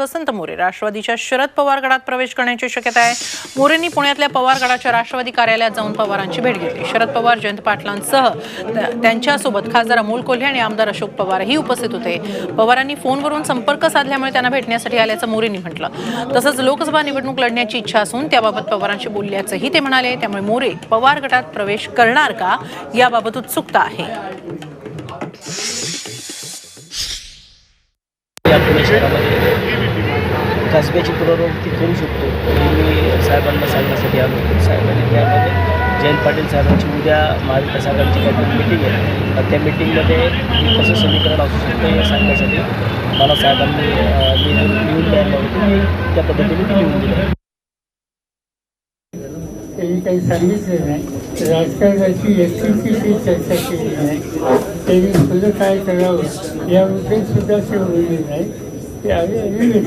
वसंत मोरे. राष्ट्रवादीच्या शरद पवार गडात प्रवेश करण्याची शक्यता आहे. मोरेंनी पुण्यातल्या पवार गडाच्या राष्ट्रवादी कार्यालयात जाऊन पवारांची भेट घेतली. शरद पवार जयंत पाटलांसह त्यांच्यासोबत खासदार अमोल कोल्हे आणि आमदार अशोक पवारही उपस्थित होते. पवारांनी फोनवरून संपर्क साधल्यामुळे त्यांना भेटण्यासाठी आल्याचं मोरेंनी म्हटलं. तसंच लोकसभा निवडणूक लढण्याची इच्छा असून त्याबाबत पवारांशी बोलल्याचंही ते म्हणाले. त्यामुळे मोरे पवार गटात प्रवेश करणार का? याबाबत उत्सुकता आहे. या पुणे शहरामध्ये कसब्याची पुनरावृत्ती करू शकतो. मी साहेबांना सांगण्यासाठी आलो साहेबांनी त्यामध्ये जयंत पाटील साहेबांची उद्या महाविकास आघाडीची काहीतरी मिटिंग आहे. तर त्या मिटिंगमध्ये मी कसं समीकरण असू शकतं हे सांगण्यासाठी मला साहेबांनी लिहून द्यायला होतं. मी त्या पद्धतीने ती लिहून दिलं. त्यांनी काही सांगितलं नाही. राजकारणाची एसटीची चर्चा केली नाही. त्यांनी पुढं काय करावं याबद्दल सुद्धा ते बोलले नाही. ते आले आणि